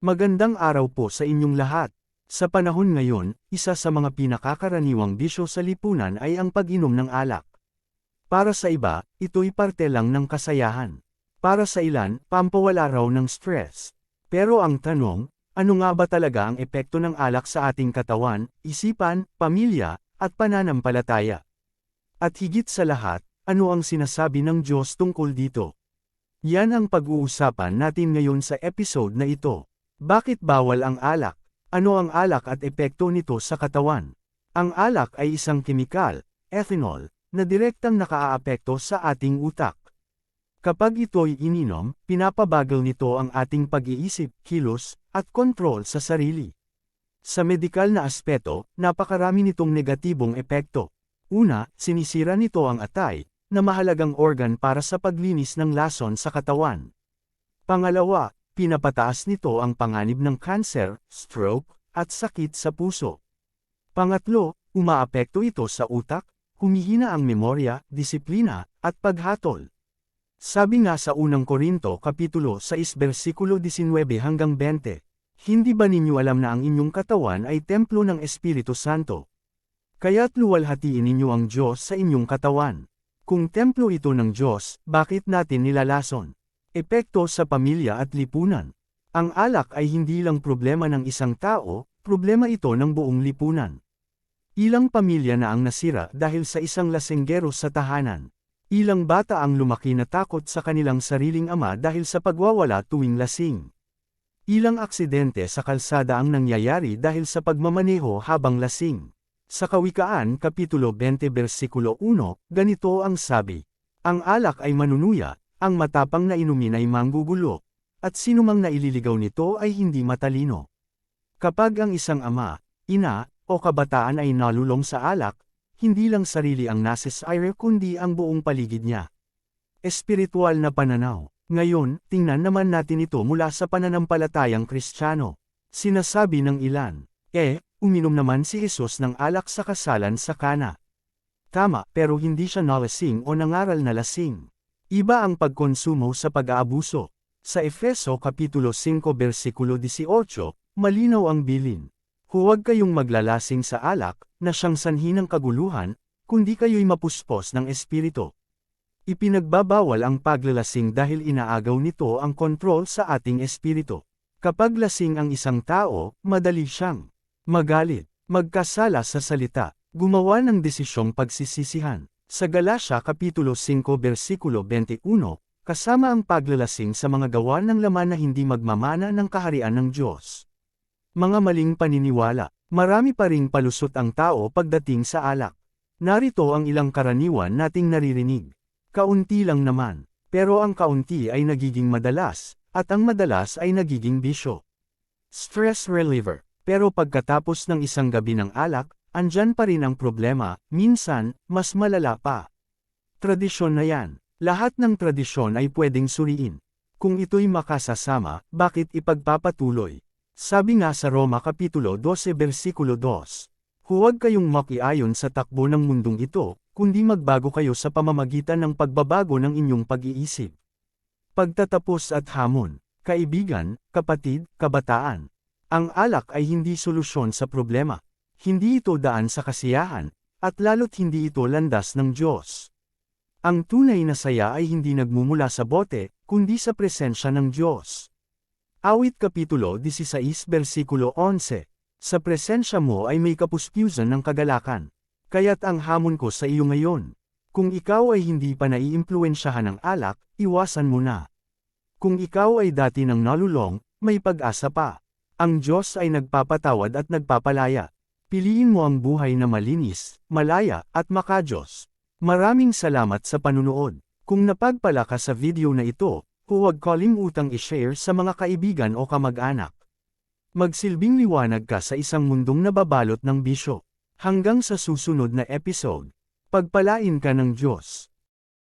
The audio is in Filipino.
Magandang araw po sa inyong lahat. Sa panahon ngayon, isa sa mga pinakakaraniwang bisyo sa lipunan ay ang pag-inom ng alak. Para sa iba, ito'y parte lang ng kasayahan. Para sa ilan, pampawala raw ng stress. Pero ang tanong, ano nga ba talaga ang epekto ng alak sa ating katawan, isipan, pamilya, at pananampalataya? At higit sa lahat, ano ang sinasabi ng Diyos tungkol dito? Yan ang pag-uusapan natin ngayon sa episode na ito. Bakit bawal ang alak? Ano ang alak at epekto nito sa katawan? Ang alak ay isang kemikal, ethanol, na direktang nakaaapekto sa ating utak. Kapag ito'y ininom, pinapabagal nito ang ating pag-iisip, kilos, at kontrol sa sarili. Sa medikal na aspeto, napakarami nitong negatibong epekto. Una, sinisira nito ang atay, na mahalagang organ para sa paglinis ng lason sa katawan. Pangalawa, pinapataas nito ang panganib ng kanser, stroke, at sakit sa puso. Pangatlo, umaapekto ito sa utak, humihina ang memorya, disiplina, at paghatol. Sabi nga sa unang Korinto Kapitulo 6 versikulo 19 hanggang 20, Hindi ba ninyo alam na ang inyong katawan ay templo ng Espiritu Santo? Kaya't luwalhatiin ninyo ang Diyos sa inyong katawan. Kung templo ito ng Diyos, bakit natin nilalason? Epekto sa pamilya at lipunan. Ang alak ay hindi lang problema ng isang tao, problema ito ng buong lipunan. Ilang pamilya na ang nasira dahil sa isang lasenggero sa tahanan. Ilang bata ang lumaki na takot sa kanilang sariling ama dahil sa pagwawala tuwing lasing. Ilang aksidente sa kalsada ang nangyayari dahil sa pagmamaneho habang lasing. Sa Kawikaan Kapitulo 20 versikulo 1, ganito ang sabi. Ang alak ay manunuya, ang matapang na inumin ay manggugulo, at sinumang naililigaw nito ay hindi matalino. Kapag ang isang ama, ina, o kabataan ay nalulong sa alak, hindi lang sarili ang nasisire kundi ang buong paligid niya. Espiritual na pananaw. Ngayon, tingnan naman natin ito mula sa pananampalatayang kristyano. Sinasabi ng ilan, eh, uminom naman si Jesus ng alak sa kasalan sa kana. Tama, pero hindi siya nalasing o nangaral na lasing. Iba ang pagkonsumo sa pag-aabuso. Sa Efeso Kapitulo 5 versikulo 18, malinaw ang bilin. Huwag kayong maglalasing sa alak, na siyang sanhi ng kaguluhan, kundi kayo'y mapuspos ng espiritu. Ipinagbabawal ang paglalasing dahil inaagaw nito ang kontrol sa ating espiritu. Kapag lasing ang isang tao, madali siyang magalit, magkasala sa salita, gumawa ng desisyong pagsisisihan. Sa Galasya Kapitulo 5 versikulo 21, kasama ang paglalasing sa mga gawa ng laman na hindi magmamana ng kaharian ng Diyos. Mga maling paniniwala, marami pa ring palusot ang tao pagdating sa alak. Narito ang ilang karaniwan nating naririnig. Kaunti lang naman, pero ang kaunti ay nagiging madalas, at ang madalas ay nagiging bisyo. Stress reliever, pero pagkatapos ng isang gabi ng alak, andyan pa rin ang problema, minsan, mas malala pa. Tradisyon na yan. Lahat ng tradisyon ay pwedeng suriin. Kung ito'y makasasama, bakit ipagpapatuloy? Sabi nga sa Roma Kapitulo 12 versikulo 2, Huwag kayong makiayon sa takbo ng mundong ito, kundi magbago kayo sa pamamagitan ng pagbabago ng inyong pag-iisip. Pagtatapos at hamon, kaibigan, kapatid, kabataan. Ang alak ay hindi solusyon sa problema. Hindi ito daan sa kasiyahan, at lalo't hindi ito landas ng Diyos. Ang tunay na saya ay hindi nagmumula sa bote, kundi sa presensya ng Diyos. Awit Kapitulo 16 versikulo 11 Sa presensya mo ay may kapuspyusan ng kagalakan. Kaya't ang hamon ko sa iyo ngayon. Kung ikaw ay hindi pa naiimpluensyahan ng alak, iwasan mo na. Kung ikaw ay dati ng nalulong, may pag-asa pa. Ang Diyos ay nagpapatawad at nagpapalaya. Piliin mo ang buhay na malinis, malaya, at makajos. Maraming salamat sa panunood. Kung napagpala ka sa video na ito, Huwag kalimutang i-share sa mga kaibigan o kamag-anak. Magsilbing liwanag ka sa isang mundong nababalot ng bisyo. Hanggang sa susunod na episode. Pagpalain ka ng Diyos.